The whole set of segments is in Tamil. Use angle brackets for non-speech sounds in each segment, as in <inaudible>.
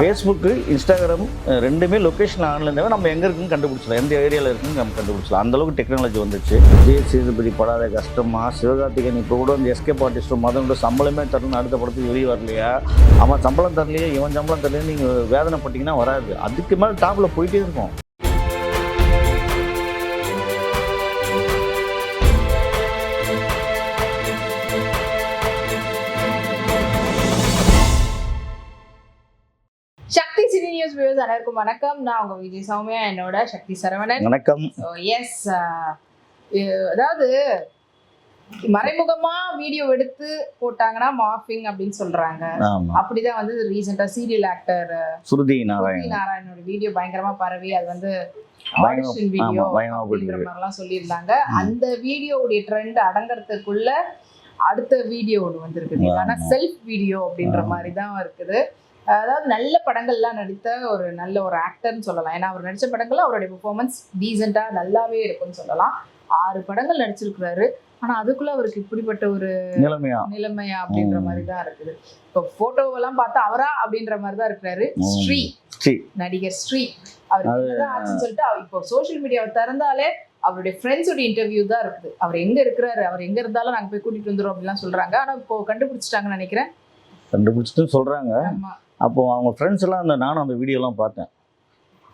ஃபேஸ்புக்கு இன்ஸ்டாகிராம் ரெண்டுமே லொக்கேஷன் ஆன்லைன் தவிர நம்ம எங்கே இருக்குன்னு கண்டுபிடிச்சலாம் எந்த ஏரியாவில் இருக்குன்னு நம்ம கண்டுபிடிச்சலாம் அந்தளவுக்கு டெக்னாலஜி வந்துச்சு விஜய் சேதுபதி படாத கஷ்டமா? சிவகார்த்திகேயன் இப்போ கூட வந்து எஸ்கே ஆர்டிஸ்ட்டும் மதனோட சம்பளமே தரணும்னு அடுத்த படத்துக்கு வெளியே வரலையா? அவன் சம்பளம் தரலையே இவன் சம்பளம் தரலையே நீங்கள் வேதனைப்பட்டீங்கன்னா வராது. அதுக்கு மேலே டாப்பில் போயிட்டே இருக்கும். நியூஸ் வியூஸ் அனைவருக்கும் வணக்கம். நான் உங்க விஜய் சௌமியா என்னோட சக்தி சரவணன். வணக்கம். எஸ் அதாவது மறைமுகமா வீடியோ எடுத்து போட்டாங்கன்னா மாஃபிங் அப்படின்னு சொல்றாங்க. அப்படிதான் வந்து ரீசெண்டா சீரியல் ஆக்டர் சுருதி நாராயணன். நாராயணோட வீடியோ பயங்கரமா பரவி அது வந்து வீடியோ மாதிரிலாம் சொல்லியிருந்தாங்க. அந்த வீடியோவுடைய ட்ரெண்ட் அடங்கறதுக்குள்ள அடுத்த வீடியோ ஒன்று வந்திருக்கு ஆனா. செல்ஃப் வீடியோ அப்படின்ற. மாதிரி தான் இருக்குது. அதாவது நல்ல படங்கள்லாம் நடித்த ஒரு நல்ல ஒரு ஆக்டர்னு சொல்லலாம். ஏன்னா அவர் நடிச்ச படங்கள் அவருடைய பெர்ஃபார்மன்ஸ் டீசெண்டா நல்லாவே இருக்கும்னு சொல்லலாம். ஆறு படங்கள் நடிச்சிருக்கிறாரு. ஆனா அதுக்குள்ள அவருக்கு இப்படிப்பட்ட ஒரு நிலைமையா? நிலைமையா அப்படின்ற. மாதிரி தான் இருக்குது. இப்போ போட்டோவெல்லாம் பார்த்தா அவரா அப்படின்ற மாதிரி தான் இருக்கிறாரு. ஸ்ரீ. நடிகர் ஸ்ரீ. அவர் சொல்லிட்டு இப்போ சோஷியல் மீடியாவை திறந்தாலே அவருடைய ஃப்ரெண்ட்ஸோட இன்டர்வியூ தான் இருக்குது அவர் எங்க இருக்கிறாரு? அவர் எங்க இருந்தாலும் நாங்க போய் கூட்டிட்டு வந்துரும் அப்படிலாம் சொல்றாங்க. ஆனா இப்போ கண்டுபிடிச்சிட்டாங்கன்னு நினைக்கிறேன். கண்டுபிடிச்சிட்டு சொல்கிறாங்க அப்போது அப்போ அவங்க ஃப்ரெண்ட்ஸ் எல்லாம் அந்த நானும் அந்த வீடியோலாம் பார்த்தேன்.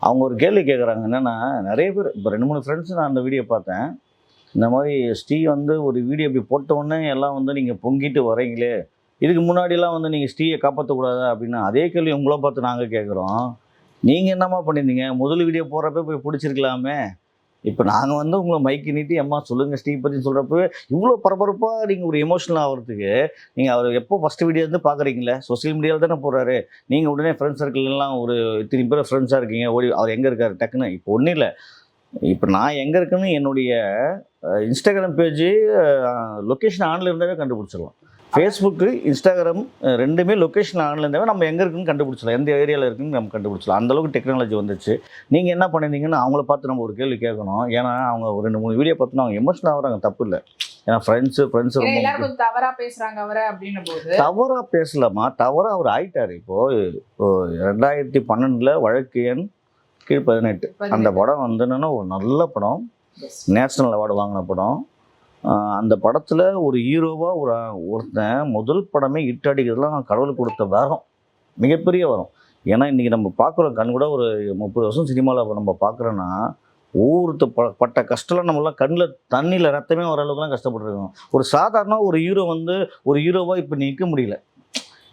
அவங்க ஒரு கேள்வி கேட்குறாங்க என்னென்னா நிறைய பேர் இப்போ ரெண்டு மூணு ஃப்ரெண்ட்ஸ் நான் அந்த வீடியோ பார்த்தேன். இந்த மாதிரி ஸ்ரீ வந்து ஒரு வீடியோ இப்படி போட்ட உடனே எல்லாம் வந்து நீங்கள் பொங்கிட்டு வரீங்களே இதுக்கு முன்னாடிலாம் வந்து நீங்கள் ஸ்ரீயை காப்பாற்றக்கூடாதா அப்படின்னா அதே கேள்வி உங்களை பார்த்து நாங்கள் கேட்குறோம் நீங்கள் என்னம்மா பண்ணியிருந்தீங்க? முதல் வீடியோ போடுறப்ப போய் பிடிச்சிருக்கலாமே. இப்போ நாங்கள் வந்து உங்களை மைக்கு நீட்டி அம்மா சொல்லுங்கள் ஸ்ரீ பற்றி சொல்கிறப்ப இவ்வளோ பரபரப்பாக நீங்கள் ஒரு எமோஷனல் ஆகிறதுக்கு நீங்கள் அவர் எப்போ ஃபஸ்ட்டு வீடியோ வந்து பார்க்குறீங்களே சோஷியல் மீடியாவில் தானே போகிறாரு நீங்கள் உடனே ஃப்ரெண்ட்ஸ் சர்க்கிள்லாம் ஒரு இத்தனை பேர் ஃப்ரெண்ட்ஸாக இருக்கீங்க ஓடி அவர் எங்கே இருக்கார்? டக்குன்னு இப்போ ஒன்றும் இல்லை. இப்போ நான் எங்கே இருக்குன்னு என்னுடைய இன்ஸ்டாகிராம் பேஜு லொக்கேஷன் ஆன்ல இருந்தாவே கண்டுபிடிச்சிடலாம். ஃபேஸ்புக்கு இன்ஸ்டாகிராம் ரெண்டுமே லொக்கேஷன் ஆன்ல இருந்தாவே நம்ம எங்கே இருக்குன்னு கண்டுபிடிச்சலாம் எந்த ஏரியாவில் இருக்குன்னு நம்ம கண்டுபிடிச்சலாம் அந்த அளவுக்கு டெக்னாலஜி வந்துச்சு. நீங்கள் என்ன பண்ணியிருந்தீங்கன்னு அவங்கள பார்த்து நம்ம ஒரு கேள்வி கேட்கணும். ஏன்னா அவங்க ஒரு ரெண்டு மூணு வீடியோ பார்த்து அவங்க எமோஷனல் ஆகிறாங்க தப்பு இல்லை. ஏன்னா ஃப்ரெண்ட்ஸு ஃப்ரெண்ட்ஸு ரொம்ப எல்லாரும் கொஞ்சம் தவறா பேசுறாங்க அவரை அப்படின்னும் போது தவறா பேசலாமா? தவறா அவர் ஆயிட்டாரு இப்போ. இப்போ ரெண்டாயிரத்தி பன்னெண்டுல வழக்கு எண் கீழ் பதினெட்டு. அந்த படம் வந்து என்னன்னா ஒரு நல்ல படம். நேஷனல் அவார்டு வாங்கின படம். அந்த படத்தில் ஒரு ஹீரோவாக ஒரு ஒருத்தன் முதல் படமே ஹிட் அடிக்கிறதுலாம் கடவுள் கொடுத்த வரம் மிகப்பெரிய வரம். ஏன்னா இன்றைக்கி நம்ம பார்க்குறோம் கண் கூட ஒரு முப்பது வருஷம் சினிமாவில் நம்ம பார்க்குறோன்னா ஒவ்வொருத்த ப பட்ட கஷ்டம்லாம் நம்மளாம் கண்ணில் தண்ணியில் ரத்தமே வர அளவுக்குலாம் கஷ்டப்பட்டுருக்கோம். ஒரு சாதாரண ஒரு ஹீரோ வந்து ஒரு ஹீரோவாக இப்போ நிற்க முடியல.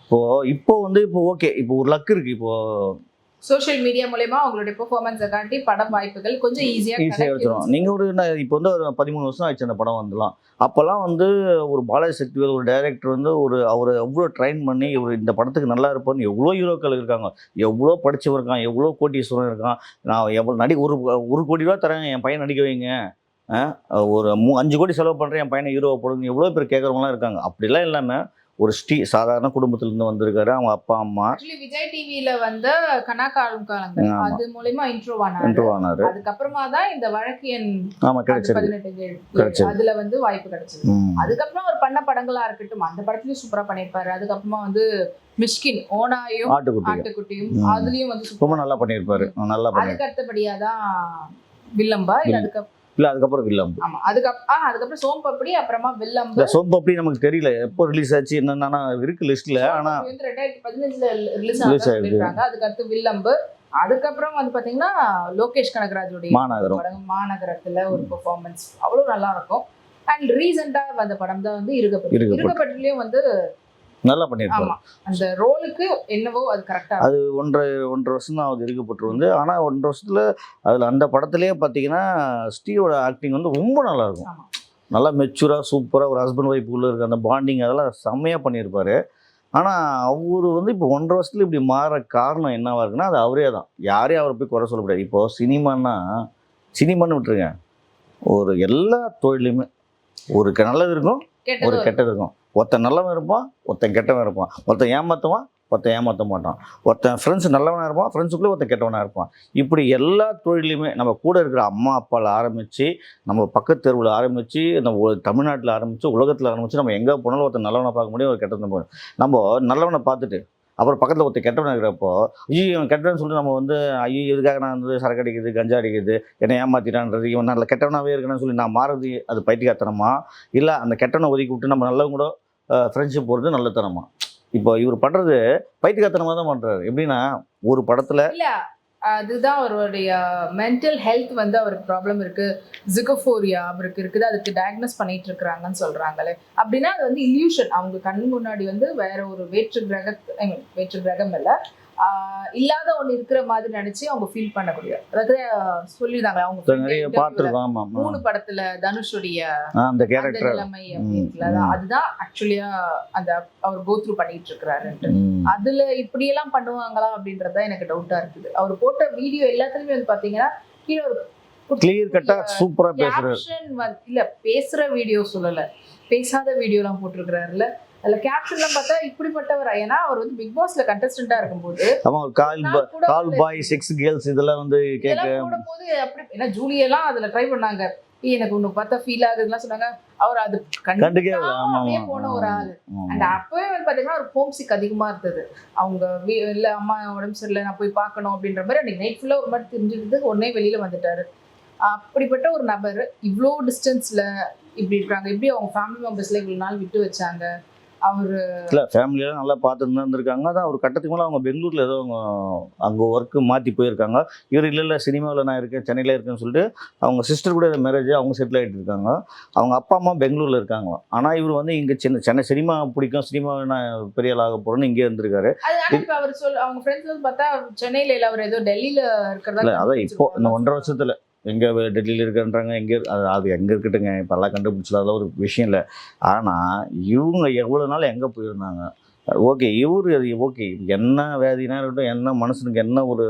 இப்போது இப்போ வந்து இப்போ ஓகே இப்போ ஒரு லக் இருக்குது இப்போது சோஷியல் மீடியா மூலயமா அவங்களுடைய பெர்ஃபார்மன்ஸை காட்டி படம் வாய்ப்புகள் கொஞ்சம் ஈஸியா ஈஸியாக எடுத்துரும் நீங்கள் ஒரு நான் இப்போ வந்து ஒரு பதிமூணு வருஷம் ஆயிடுச்சு அந்த படம் வந்துலாம். அப்போல்லாம் வந்து ஒரு பாலாஜி சக்திவேல் ஒரு டைரக்டர் வந்து ஒரு அவரை எவ்வளோ ட்ரைன் பண்ணி இவர் இந்த படத்துக்கு நல்லா இருப்பார்னு எவ்வளோ ஹீரோக்கள் இருக்காங்க. எவ்வளோ படிச்சவன் இருக்கான் எவ்வளோ கோட்டீஸ்வரன் இருக்கான். நான் எவ்வளோ நடி ஒரு ஒரு கோடி ரூபா தரேன் என் பையன் நடிக்க வைங்க. ஒரு மூ அஞ்சு கோடி செலவு பண்ணுறேன் என் பையனை ஹீரோவை போடுங்க எவ்வளோ பேர் கேட்குறவங்களாம் இருக்காங்க. அப்படிலாம் இல்லாமல் ஒரு ஸ்ரீ சாதாரண குடும்பத்துலேருந்து வந்திருக்காரு அவங்க அப்பா அம்மா. விஜய் டிவில வந்த கனாக்காலம் ஆமா. அது மூலயமா இன்ட்ரோ ஆனாரு. இன்ட்ரோ ஆனார். அதுக்கப்புறமா தான் இந்த வழக்கு எண் ஏழு. கிடைச்சது. அதுல வந்து வாய்ப்பு கிடைச்சது. அதுக்கப்புறம் அவர் பண்ண படங்களா இருக்கட்டும் அந்த படத்துலயும் சூப்பரா பண்ணிருப்பாரு அதுக்கப்புறமா வந்து மிஷ்கின் ஓனாயும் ஆட்டுக்குட்டி ஆட்டுக்குட்டியும். அதுலயும் வந்து ரொம்ப நல்லா பண்ணியிருப்பாரு. நல்லா அதுக்கு அடுத்தபடியா தான் வில்லம்பா. இல்ல. அதுக்கு இல்லை அதுக்கப்புறம் வில்லம்பு ஆமா அதுக்கு ஆ அதுக்கப்புறம் சோம்பப்படி அப்புறமா வில்லம்பு இந்த சோப்பு அப்படி நமக்கு தெரியல. எப்போ ரிலீஸ் ஆச்சு என்னன்னா இருக்கு லிஸ்ட்ல ஆனா சோம்பப்படி வந்து ரெண்டாயிரத்தி பதினஞ்சுல ரிலீஸ் Release ஆனதா ஆயிருக்கு. சொல்லிருக்காங்க அதுக்கு அடுத்து வில்லம்பு அதுக்கப்புறம் வந்து பாத்தீங்கன்னா லோகேஷ் கனகராஜுடைய மாநகரம். மாநகரத்துல ஒரு பெர்ஃபார்மன்ஸ் அவ்வளவு நல்லா இருக்கும். அண்ட் ரீசெண்டா வந்த படம் தான் வந்து இருக்கப்பட்டு. இருக்கப்பட்டுலயும் வந்து நல்லா பண்ணியிருப்பாரு. அந்த ரோலுக்கு என்னவோ அது கரெக்டா அது ஒன்றரை ஒன்றரை வருஷம் தான் அது இருக்கப்பட்டு வந்து ஆனா ஒன்றரை வருஷத்துல அதுல அந்த படத்துலயே பாத்தீங்கன்னா ஸ்டீவோட ஆக்டிங் வந்து ரொம்ப நல்லா இருக்கும். ஆமா. நல்லா மெச்சூரா சூப்பரா ஒரு ஹஸ்பண்ட் ஒய்ஃபுக்குள்ள இருக்க அந்த பாண்டிங் அதெல்லாம் செம்மையா பண்ணியிருப்பாரு. ஆனா அவரு வந்து இப்போ ஒன்றரை வருஷத்துல இப்படி மாற காரணம் என்னவா இருக்குன்னா அது அவரே தான். யாரையும் அவரை போய் குறை சொல்ல முடியாது இப்போ சினிமான்னா சினிமான்னு விட்டுருங்க. ஒரு எல்லா தொழிலையுமே ஒரு நல்லது இருக்கும் ஒரு கெட்டது இருக்கும். ஒருத்தன் நல்லவன் இருப்பான் ஒருத்தன் கெட்டவன் இருப்பான். ஒருத்தன் ஏமாற்றுவான் ஒருத்தன் ஏமாற்ற மாட்டான். ஒருத்தன் ஃப்ரெண்ட்ஸ் நல்லவனாக இருப்பான் ஃப்ரெண்ட்ஸுக்குள்ளே ஒருத்தன் கெட்டவனாக இருப்பான். இப்படி எல்லா தொழிலையுமே நம்ம கூட இருக்கிற அம்மா அப்பாவில் ஆரம்பித்து நம்ம பக்கத்து தெருவில் ஆரம்பித்து நம்ம தமிழ்நாட்டில் ஆரம்பித்து உலகத்தில் ஆரம்பித்து நம்ம எங்கே போனாலும் ஒருத்தன் நல்லவனை பார்க்க முடியும் ஒரு கெட்டவனை போகணும் நம்ம நல்லவனை பார்த்துட்டு அப்புறம் பக்கத்தில் ஒருத்தர் கெட்டவன் இருக்கிறப்போ ஐயோ இவன் கெட்டவன் சொல்லி நம்ம வந்து ஐயோ இதுக்காக நான் வந்து சரக்கு அடிக்குது கஞ்சா அடிக்குது என்னை ஏமாத்திட்டான்றது இவன் நல்ல கெட்டவனாகவே இருக்கணும்னு சொல்லி நான் மாறுறது அது பைத்தியக்காரத்தனமா? இல்லை அந்த கெட்டவனை ஒதுக்கி விட்டு நம்ம நல்லவங்க கூட ஃப்ரெண்ட்ஷிப் போகிறது நல்லத்தனமா. இப்போ இவர் பண்ணுறது பைத்தியக்காரத்தனமாக தான் பண்ணுறாரு எப்படின்னா ஒரு படத்தில் அதுதான் அவருடைய மென்டல் ஹெல்த் வந்து அவருக்கு ப்ராப்ளம் இருக்கு. ஜிகோஃபோரியா அவருக்கு இருக்குது. அதுக்கு டயக்னோஸ் பண்ணிட்டு இருக்கிறாங்கன்னு சொல்றாங்களே. அப்படின்னா அது வந்து இல்யூஷன் அவங்க கண் முன்னாடி வந்து வேற ஒரு வேற்று கிரக ஐ மீன் வேற்று கிரகம் இல்லை. இல்லாத ஒண்ணு இருக்கிற மாதிரி நினைச்சு அவங்க ஃபீல் பண்ணக்கூடிய. அதாவது சொல்லியிருந்தாங்க அவங்க மூணு படத்துல தனுஷுடைய அந்த கேரக்டர் அதுதான் ஆக்சுவலியா அந்த அவர் கோத்ரூ பண்ணிட்டு இருக்கிறாருன்ட்டு அதுல இப்படி எல்லாம் பண்ணுவாங்களா அப்படின்றது எனக்கு டவுட்டா இருக்குது. அவர் போட்ட வீடியோ எல்லாத்துலயுமே வந்து பாத்தீங்கன்னா கீழே ஒரு கிளியர் கட்டாக சூப்பராக பேசுகிறார் கேப்ஷன் இல்ல பேசுற வீடியோ சொல்லல. பேசாத வீடியோ எல்லாம் போட்டிருக்கிறாருல அதுல கேப்ஷன்லாம் பார்த்தா இப்படிப்பட்டவர் ஏன்னா அவர் வந்து பிக் பாஸ்ல கண்டஸ்டன்டா இருக்கும்போது ஆமாம் கால் கால் பாய் செக்ஸ் கேர்ள்ஸ் இதெல்லாம் வந்து கேட்க போடும்போது அப்படி ஏன்னா ஜூலியெல்லாம் அதுல ட்ரை பண்ணாங்க. "ஏய், எனக்கு உன்னை பார்த்தா ஃபீல் ஆகுதுலாம் சொன்னாங்க. அவர் அது கண்டுக்கவே போன ஒரு ஆள். அண்ட் அப்பவே வந்து பாத்தீங்கன்னா ஒரு ஹோம் சிக் அதிகமா இருந்தது. அவங்க இல்ல அம்மா உடம்பு சரியில்லை நான் போய் பார்க்கணும் அப்படின்ற மாதிரி அன்னைக்கு நைட் ஃபுல்லா ஒரு மாதிரி தெரிஞ்சிருந்து உடனே வெளியில வந்துட்டாரு. அப்படிப்பட்ட ஒரு நபர் இவ்வளோ டிஸ்டன்ஸ்ல இப்படி இருக்காங்க. இப்படி அவங்க ஃபேமிலி மெம்பர்ஸ்ல இவ்வளவு நாள் விட்டு வச்சாங்க? அவரு இல்லை ஃபேமிலியெல்லாம் நல்லா பார்த்துட்டு தான் இருந்திருக்காங்க. அதான் ஒரு கட்டத்துக்கு மேலே அவங்க பெங்களூரில் ஏதோ அவங்க அங்கே ஒர்க்கு மாற்றி போயிருக்காங்க. இவர் இல்லை இல்லை சினிமாவில் நான் இருக்கேன் சென்னையில் இருக்கேன்னு சொல்லிட்டு அவங்க சிஸ்டர் கூட மேரேஜ் அவங்க செட்டில் ஆகிட்டு இருக்காங்க. அவங்க அப்பா அம்மா பெங்களூரில் இருக்காங்க ஆனால் இவர் வந்து இங்கே சின்ன சென்னை சினிமா பிடிக்கும் சினிமா நான் பெரிய ஆக போகிறேன்னு இங்கே இருந்திருக்காரு. அவர் சொல் அவங்க ஃப்ரெண்ட்ஸ் வந்து பார்த்தா சென்னையில இல்ல அவர் ஏதோ டெல்லியில இருக்கிறதா இல்லை அதான் இப்போ இந்த. ஒன்றரை வருஷத்தில். எங்கே டெல்லியில் இருக்கன்றாங்க எங்கே அது அது எங்கே இருக்கட்டுங்க இப்போ எல்லாம் அதெல்லாம் ஒரு விஷயம் இல்லை. ஆனால் இவங்க எவ்வளோ நாள் எங்கே போயிருந்தாங்க? ஓகே இவர் அது ஓகே என்ன வேதினா இருக்கட்டும் என்ன மனுஷனுக்கு என்ன ஒரு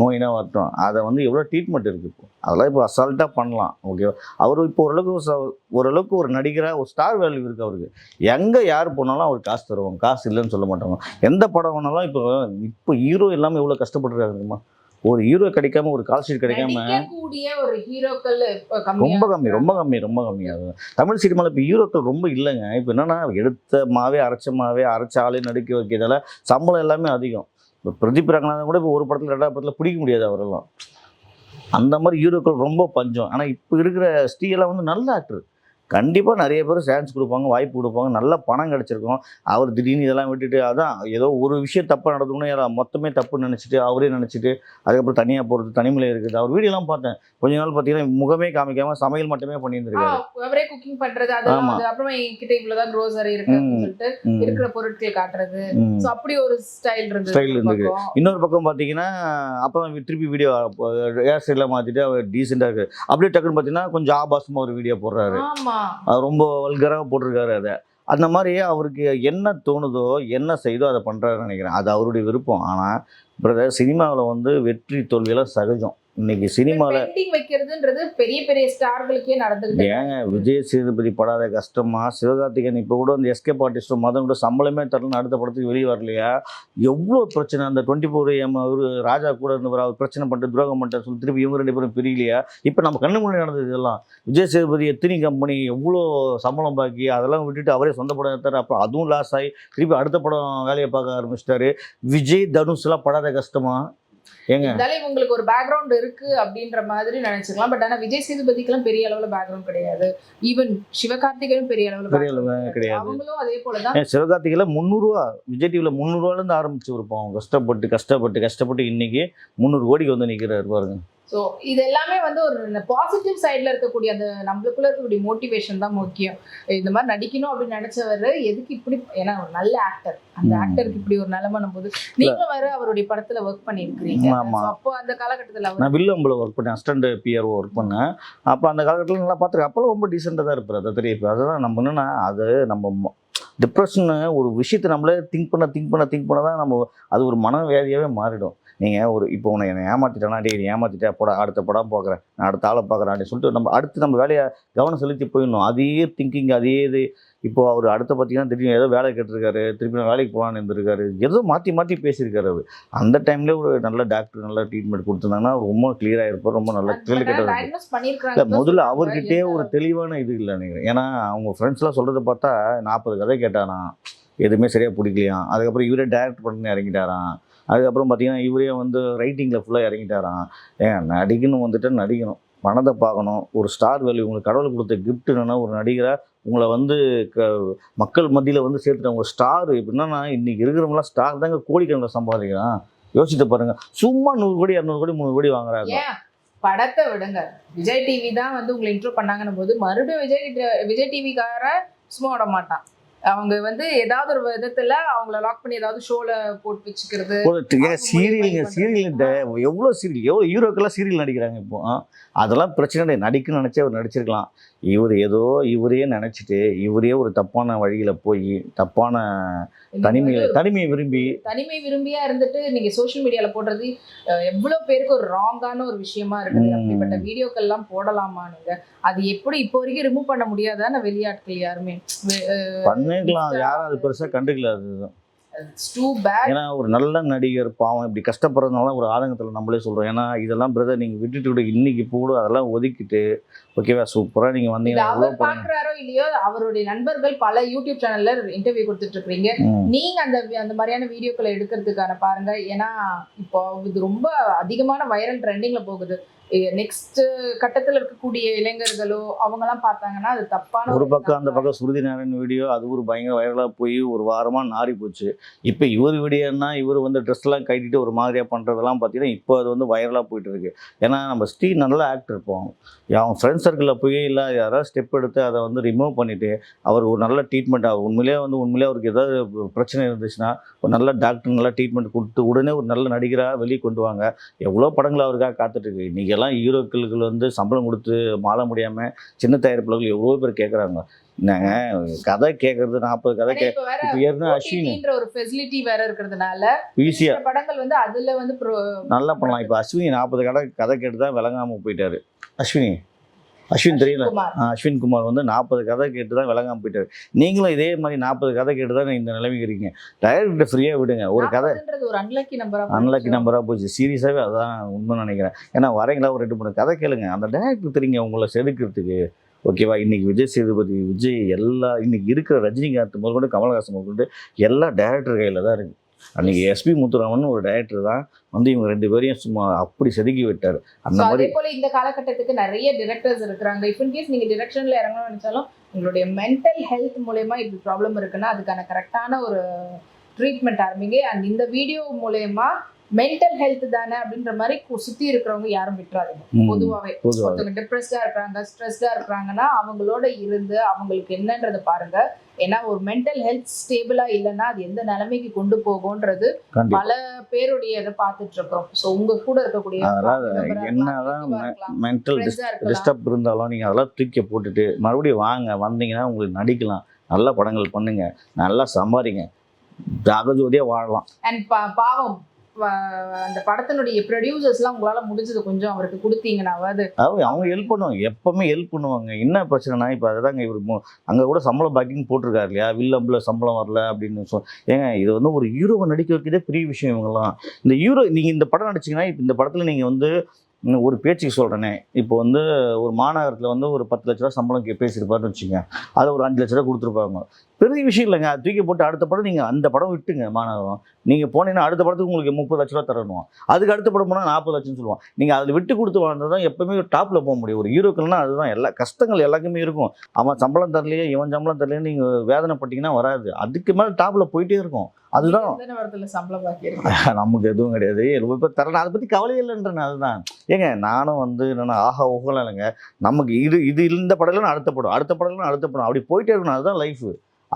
நோயினா வரட்டும் அதை வந்து எவ்வளோ ட்ரீட்மெண்ட் இருக்குது இப்போ? அதெல்லாம் இப்போ அசால்ட்டாக பண்ணலாம் ஓகே அவர் இப்போ ஓரளவுக்கு ஓரளவுக்கு ஒரு நடிகராக ஒரு ஸ்டார் வேல்யூ இருக்குது அவருக்கு. எங்கே யார் போனாலும் அவருக்கு காசு தருவோம் காசு இல்லைன்னு சொல்ல மாட்டாங்க. எந்த படம் வேணாலும் இப்போ இப்போ ஹீரோ எல்லாமே எவ்வளோ கஷ்டப்பட்டுருக்காங்க ஒரு ஹீரோ கிடைக்காம ஒரு கால் ஷீட் கிடைக்காம ரொம்ப கம்மி ரொம்ப கம்மி ரொம்ப கம்மி. அது தமிழ் சினிமாவில் இப்போ ஹீரோக்கள் ரொம்ப இல்லைங்க. இப்போ என்னன்னா எடுத்த மாவே அரைச்ச மாவே அரைச்ச ஆளே நடிக்க வைக்கிறதால சம்பளம் எல்லாமே அதிகம். இப்போ பிரதீப் ரங்கநாதன் கூட இப்போ ஒரு படத்தில் ரெண்டாவது படத்தில் பிடிக்க முடியாது அவரெல்லாம். அந்த மாதிரி ஹீரோக்கள் ரொம்ப பஞ்சம். ஆனால் இப்போ இருக்கிற ஸ்ரீயெல்லாம் வந்து நல்ல ஆக்டர் கண்டிப்பாக நிறைய பேர் சான்ஸ் கொடுப்பாங்க வாய்ப்பு கொடுப்பாங்க. நல்ல பணம் கிடச்சிருக்கும். அவர் திடீர்னு இதெல்லாம் விட்டுட்டு அதான் ஏதோ ஒரு விஷயம் தப்பாக நடந்தோன்னே எல்லாம் மொத்தமே தப்பு நினச்சிட்டு அவரே நினச்சிட்டு அதுக்கப்புறம் தனியாக போகிறது தனிமையில் இருக்குது. அவர் வீடியோலாம் பார்த்தேன். கொஞ்ச நாள் பார்த்தீங்கன்னா முகமே காமிக்காம சமையல் மட்டுமே பண்ணியிருந்திருக்காரு. அவரே குக்கிங் ஆமா. வந்து அப்புறமா என்கிட்ட இவ்வளவுதான் க்ரோசரி இருக்கு. சொல்லிட்டு ம், இருக்கிற பொருட்கள் காட்டுறது. அப்படி ஒரு ஸ்டைல் இருந்தது ஒரு இருந்தது. இன்னொரு பக்கம் பார்த்தீங்கன்னா அப்போ திருப்பி வீடியோ ஹேர் ஸ்டைலில் மாற்றிட்டு அவர் டீசெண்டாக இருக்குது அப்படியே டக்குன்னு பார்த்தீங்கன்னா கொஞ்சம் ஆபாசமாக ஒரு வீடியோ போடுறாரு. அது ரொம்ப வல்கராக போட்டிருக்காரு அதை. அந்த மாதிரி அவருக்கு என்ன தோணுதோ என்ன செய்தோ அதை பண்ணுறாருன்னு நினைக்கிறேன். அது அவருடைய விருப்பம். ஆனால் பிரதர் சினிமாவில் வந்து வெற்றி தோல்வியெல்லாம் சகஜம். இன்னைக்கு சினிமாவில் வைக்கிறதுன்றது பெரிய பெரிய ஸ்டார்களுக்கே நடந்துகிட்டு ஏங்க விஜய் சேதுபதி படாத கஷ்டமா? சிவகார்த்திகேயன் இப்போ கூட அந்த எஸ்கே ஆர்டிஸ்ட் மதம் கூட சம்பளமே தரலன்னு அடுத்த படத்துக்கு வெளியே வரலையா? எவ்வளோ பிரச்சனை? அந்த டுவெண்ட்டி ஃபோர் எம் ஒரு ராஜா கூட இருந்தவர்? அவர் பிரச்சனை பண்ணிட்டு துரோகம் பண்ணிட்டு சொல்லி திருப்பி இவங்க ரெண்டு பேரும் பிரியலையா? இப்போ நம்ம கண்ணு முன்னாடி நடந்தது இதெல்லாம். விஜய் சேதுபதி எத்தனை கம்பெனி எவ்வளோ சம்பளம் பாக்கி? அதெல்லாம் விட்டுட்டு அவரே சொந்த படம் எடுத்தார். அப்புறம் அதுவும் லாஸ் ஆகி திருப்பி அடுத்த படம் வேலையை பார்க்க ஆரம்பிச்சிட்டாரு. விஜய் தனுஷ்லாம் படாத கஷ்டமா? இருந்தாலும் இவங்களுக்கு ஒரு பேக்ரவுண்ட் இருக்கு அப்படின்ற மாதிரி நினைச்சுக்கலாம். பட் ஆனா விஜய் சேதுபதிக்கெல்லாம் பெரிய அளவுல பேக்ரவுண்ட் கிடையாது. ஈவன் சிவகார்த்திகேயன் பெரிய அளவுல பெரிய அளவுல கிடையாது. அவங்களும் அதே போலதான். சிவகார்த்திகையில் முந்நூறுரூவா விஜய் டிவியில் முந்நூறுவாலேருந்து ஆரம்பிச்சு இருப்போம் கஷ்டப்பட்டு கஷ்டப்பட்டு கஷ்டப்பட்டு இன்னைக்கு முந்நூறு கோடிக்கு வந்து நிற்கிறாரு பாருங்க. ஸோ இது எல்லாமே வந்து ஒரு பாசிட்டிவ் சைடில் இருக்கக்கூடிய அந்த நம்மளுக்குள்ள இருக்கக்கூடிய மோட்டிவேஷன் தான் முக்கியம். இந்த மாதிரி நடிக்கணும் அப்படின்னு நினைச்சவர் எதுக்கு இப்படி ஏன்னா ஒரு நல்ல ஆக்டர் அந்த. ஆக்டருக்கு இப்படி ஒரு நிலைமை போது நீங்களும் வேற அவருடைய படத்துல ஒர்க் பண்ணியிருக்கிறீங்க. அப்போ அந்த காலகட்டத்தில் நான் வில்லம்புல ஒர்க் பண்ணேன். அசிஸ்டன்ட் பிஆர்ஓ ஒர்க் பண்ணேன். அப்போ அந்த காலகட்டத்தில் நல்லா பார்த்துருக்கேன். அப்போல்லாம் ரொம்ப டீசெண்டாக தான் இருப்பார். அதை தெரியும் அதுதான் நம்ம என்னன்னா அது நம்ம டிப்ரெஷன் ஒரு விஷயத்தை நம்மளே திங்க் பண்ண திங்க் பண்ண திங்க் பண்ண தான் நம்ம அது ஒரு மனவேதியாகவே மாறிடும். நீங்கள் ஒரு இப்போ உன்னை என்னை ஏமாற்றிட்டேனா நீ ஏமாற்றிட்டே போட அடுத்த படம் பார்க்குறேன். நான் அடுத்த ஆளை பார்க்குறேன். அப்படின்னு சொல்லிட்டு நம்ம அடுத்து நம்ம வேலையை கவனம் செலுத்தி போயிடணும். அதே திங்கிங் அதே இது. இப்போ அவர் அடுத்து பார்த்தீங்கன்னா திடீர்னு ஏதோ வேலை கேட்டிருக்காரு திருப்பி நான் வேலைக்கு போகலான்னு இருந்திருக்காரு. ஏதோ மாற்றி மாற்றி பேசியிருக்காரு அவர். அந்த டைம்லேயே ஒரு நல்ல டாக்டர் நல்ல ட்ரீட்மெண்ட் கொடுத்துருந்தாங்கன்னா ரொம்ப கிளியராக இருப்பார் ரொம்ப நல்ல கிளியர் கிட்ட டயக்னோஸ் இல்லை முதல்ல அவர்கிட்டயே ஒரு தெளிவான இது இல்லை நினைக்கிறேன். ஏன்னா அவங்க ஃப்ரெண்ட்ஸ்லாம் சொல்கிறத பார்த்தா நாற்பது கதை கேட்டானா எதுவுமே சரியாக பிடிக்கலையாம். அதுக்கப்புறம் இவரே டேரக்ட் பண்ணி இறங்கிட்டாராம். அதுக்கப்புறம் பார்த்தீங்கன்னா இவரே வந்து ரைட்டிங்கில் ஃபுல்லாக இறங்கிட்டாராம். ஏன் நடிக்கணும் வந்துட்டு நடிக்கணும். பணத்தை பார்க்கணும். ஒரு ஸ்டார் வேல்யூ உங்களுக்கு கடவுள் கொடுத்த கிஃப்ட் என்னென்னா ஒரு நடிகராக உங்களை வந்து க மக்கள் மத்தியில் வந்து சேர்த்துட்டாங்க. ஸ்டார் எப்படின்னா இன்னைக்கு இருக்கிறவங்களாம் ஸ்டார் தாங்க கோடிக்கணக்கில் சம்பாதிக்கிறான். யோசித்து பாருங்க. சும்மா நூறு கோடி இரநூறு கோடி முந்நூறு கோடி வாங்குறாங்க படத்தை விடுங்க. விஜய் டிவி தான் வந்து உங்களை இன்ட்ரோ பண்ணாங்கன்னும் போது மறுபடியும் விஜய் டி- விஜய் டிவிக்கார சும்மா விட மாட்டான். அவங்க வந்து ஏதாவது ஒரு விதத்துல அவங்கள லாக் பண்ணி ஏதாவது ஷோல போட்டு வச்சுக்கிறது. சீரியலுங்க சீரியல் எவ்வளோ சீரியல் எவ்வளோ ஹீரோக்கெல்லாம் சீரியல் நடிக்கிறாங்க இப்போ? அதெல்லாம் பிரச்சனை இல்லை. நடிக்கணும்னு நினச்சி அவர் நடிச்சிருக்கலாம். இவர் ஏதோ இவரே நினச்சிட்டு இவரே ஒரு தப்பான வழியில் போய் தப்பான இந்த தனிமையை விரும்பி தனிமை விரும்பியா இருந்துட்டு நீங்க சோஷியல் மீடியால போடுறது அஹ், எவ்வளவு பேருக்கு ஒரு ராங்கான ஒரு விஷயமா இருக்குது. அப்படிப்பட்ட வீடியோக்கள் எல்லாம் போடலாமா நீங்க? அது எப்படி இப்போ வரைக்கும் ரிமூவ் பண்ண முடியாதான வெளியாட்கள் யாருமே? பண்ணிருக்கலாம். யாரும் அது பெருசாக கண்டுக்கல. அது டூ பேட் ஏன்னா ஒரு நல்ல நடிகர் பாவம் இப்படி கஷ்டப்படுறதுனால ஒரு ஆதங்கத்தில் நம்மளே சொல்கிறோம் ஏன்னா இதெல்லாம் பிரதர் நீங்கள் விட்டுட்டு கூட இன்னைக்கு கூட அதெல்லாம் ஒதுக்கிட்டு ஓகேவா சூப்பராக நீங்கள் வந்தீங்கன்னா அவர் பாக்குறாரோ இல்லையோ அவருடைய நண்பர்கள் பல யூடியூப் சேனல்ல இன்டர்வியூ கொடுத்துட்டு இருக்கீங்க ம். நீங்க அந்த அந்த மாதிரியான வீடியோக்களை எடுக்கிறதுக்கான பாருங்க. ஏன்னா இப்போ இது ரொம்ப அதிகமான வைரல் ட்ரெண்டிங்ல போகுது. நெக்ஸ்ட் கட்டத்துல இருக்கக்கூடிய இளைஞர்களோ அவங்க எல்லாம் பார்த்தாங்கன்னா அது தப்பான ஒரு பக்கம் அந்த பக்கம் சுருதி நாராயண் வீடியோ அது ஒரு பயங்கர வைரலாக போய் ஒரு வாரமாக நாரி போச்சு. இப்போ இவர் வீடியோன்னா இவர் வந்து ட்ரெஸ்லாம் கட்டிட்டு ஒரு மாதிரியாக பண்ணுறதெல்லாம் பார்த்தீங்கன்னா இப்போ அது வந்து வைரலாக போயிட்டு இருக்கு ஏன்னா நம்ம ஸ்ரீ நல்ல ஆக்டர் இருப்போம் அவன் ஃப்ரெண்ட் சர்க்கிளில் போய் இல்லை யாராவது ஸ்டெப் எடுத்து அதை வந்து ரிமூவ் பண்ணிவிட்டு அவர் ஒரு நல்ல ட்ரீட்மெண்ட் ஆகும் உண்மையிலேயே வந்து உண்மையிலேயே அவருக்கு ஏதாவது பிரச்சனை இருந்துச்சுன்னா ஒரு நல்ல டாக்டர் நல்ல ட்ரீட்மெண்ட் கொடுத்து உடனே ஒரு நல்ல நடிகராக வெளியே கொண்டு வாங்க. எவ்வளோ படங்கள் அவருக்காக காத்துட்ருக்கு இன்றைக்கெல்லாம் ஹீரோக்களுக்கு வந்து சம்பளம் கொடுத்து மாற முடியாமல் சின்ன தயாரிப்பாளர்கள் எவ்வளோ பேர் கேட்குறாங்க என்னங்க கதை கேட்கறது நாற்பது கதை கே இப்ப ஏற்கனவே அஸ்வின். ஒரு ஃபெசிலிட்டி வேற இருக்கிறதுனால ஈஸியாக படங்கள் வந்து அதுல வந்து நல்லா பண்ணலாம். இப்போ அஸ்வினி நாற்பது கதை கதை கேட்டு தான் விளங்காமல் போயிட்டாரு. அஸ்வினி அஸ்வின் தெரியல. அஸ்வின் குமார் வந்து நாற்பது கதை கேட்டு தான் விளங்காமல் போயிட்டாரு. நீங்களும் இதே மாதிரி நாற்பது கதை கேட்டு தான் இந்த நிலைமைக்கு இருக்கீங்க. டைரக்டர் ஃப்ரீயாக விடுங்க. ஒரு கதை ஒரு அன்லக்கி நம்பரா அன்லக்கி நம்பராக போச்சு. சீரியஸாகவே அதான் உண்மை நினைக்கிறேன். ஏன்னா வரீங்களா? ஒரு ரெண்டு மூணு கதை கேளுங்க. அந்த டேரக்டர் தெரியுங்க உங்களை செதுக்கிறதுக்கு. ஓகேவா இன்னைக்கு விஜய் சேதுபதி விஜய் எல்லா இன்னைக்கு இருக்கிற ரஜினிகாந்த் முதற்கொண்டு கமல்ஹாசன் முதற்கொண்டு எல்லா டேரக்டர் கையில் தான் இருக்குது அன்னைக்கு எஸ்பி முத்துராமன் ஒரு டேரக்டர் தான். வந்து இவங்க ரெண்டு பேரையும் சும்மா அப்படி செதுக்கி விட்டார். அந்த மாதிரி போல இந்த காலகட்டத்துக்கு நிறைய டிரெக்டர்ஸ் இருக்கிறாங்க. இஃப் இன் கேஸ் நீங்க டிரெக்ஷன்ல இறங்கணும்னு நினைச்சாலும் உங்களுடைய மென்டல் ஹெல்த் மூலயமா இப்படி ப்ராப்ளம் இருக்குன்னா அதுக்கான கரெக்டான ஒரு ட்ரீட்மெண்ட் ஆரம்பிங்க. அண்ட் இந்த வீடியோ மூலயமா மென்டல் ஹெல்த் தானே அப்படின்ற மாதிரி சுத்தி இருக்கிறவங்க யாரும் விட்டுறாதீங்க. ம், பொதுவாவே பொதுவாக ஒருத்தவங்க டிப்ரெஸ்டா இருக்காங்க ஸ்ட்ரெஸ்டா இருக்காங்கன்னா அவங்களோட இருந்து அவங்களுக்கு என்னன்றதை பாருங்க. ஏன்னா ஒரு மென்டல் ஹெல்த் ஸ்டேபிளா இல்லைன்னா அது எந்த நிலைமைக்கு கொண்டு போகும்ன்றது பல பேருடைய இதை பார்த்துட்டு இருக்கிறோம் ஸோ உங்க கூட இருக்கக்கூடிய என்னதான் மென்டல். டிஸ்டர்ப் இருந்தாலும் நீங்கள் அதெல்லாம் தூக்கி போட்டுட்டு மறுபடியும் வாங்க வந்தீங்கன்னா உங்களுக்கு நடிக்கலாம். நல்ல படங்கள் பண்ணுங்க. நல்லா சம்பாதிங்க. ஜாகஜோதியாக வாழலாம். அண்ட் பாவம். அந்த படத்தினுடைய ப்ரொடியூசர்ஸ்லாம் உங்களால் முடிஞ்சது கொஞ்சம் அவருக்கு கொடுத்தீங்கன்னாவது. அவங்க ஹெல்ப் பண்ணுவாங்க. எப்போவுமே ஹெல்ப் பண்ணுவாங்க. என்ன பிரச்சனைனா இப்போ அதுதாங்க இவர் அங்கே கூட சம்பளம் பாக்கிங் போட்டிருக்காரு இல்லையா? வில்லம்பில் சம்பளம் வரல அப்படின்னு சொல் ஏங்க இது வந்து ஒரு ஹீரோவை நடிக்க வைக்கிறதே பெரிய விஷயம் இவங்கெல்லாம். இந்த ஹீரோ நீங்கள் இந்த படம் நடிச்சீங்கன்னா இப்போ இந்த படத்தில் நீங்கள் வந்து ஒரு பேச்சுக்கு சொல்கிறேனே இப்போ வந்து ஒரு மாநகரத்தில் வந்து ஒரு பத்து லட்ச ரூபா சம்பளம் பேசியிருப்பாருன்னு வச்சுங்க அதை ஒரு அஞ்சு லட்ச ரூபா கொடுத்துருப்பாங்க. பெரிய விஷயம் இல்லைங்க. தூக்கி போட்டு அடுத்த படம் நீங்கள் அந்த படம் விட்டுங்க மாநகரம். நீங்கள் போனீங்கன்னா அடுத்த படத்துக்கு உங்களுக்கு முப்பது லட்ச ரூபா தரணும் அதுக்கு அடுத்த படம் போனால் நாற்பது லட்சம்னு சொல்லுவான். நீங்கள் அதில் விட்டு கொடுத்து வாழ்ந்தது தான் எப்பவுமே டாப்பில் போக முடியும். ஒரு ஹீரோக்கள்னா அதுதான். எல்லா கஷ்டங்கள் எல்லாருக்குமே இருக்கும். அவன் சம்பளம் தரலையே இவன் சம்பளம் தரலையே நீங்கள் வேதனைப்பட்டீங்கன்னா வராது. அதுக்கு மேலே டாப்பில் போயிட்டே இருக்கும். அதுதான். <laughs> நமக்கு எதுவும் கிடையாது. இப்போ தரணும். அதை பற்றி கவலை இல்லைன்றேன் அதுதான். ஏங்க நானும் வந்து என்னென்னா ஆஹா ஊகலாம் இல்லைங்க. நமக்கு இது இது இந்த படம்லாம் அடுத்த படம் அடுத்த படம்லாம் அடுத்த படம். அப்படி போயிட்டே இருக்கணும். அதுதான் லைஃப்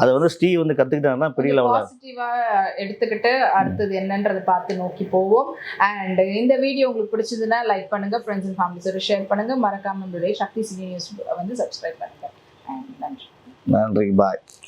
அதை வந்து ஸ்டீ வந்து கற்றுக்கிட்டாங்கன்னா பெரிய லெவலில் பாசிட்டிவா எடுத்துக்கிட்டு அடுத்தது என்னன்றதை பார்த்து நோக்கி போவோம். அண்ட் இந்த வீடியோ உங்களுக்கு பிடிச்சதுன்னா லைக் பண்ணுங்க ஃப்ரெண்ட்ஸ் அண்ட் ஃபேமிலிஸோட ஷேர் பண்ணுங்க. மறக்காம நம்மளுடைய சக்தி சினி நியூஸ் வந்து சப்ஸ்கிரைப் பண்ணுங்க. And நன்றி. நன்றி பாய்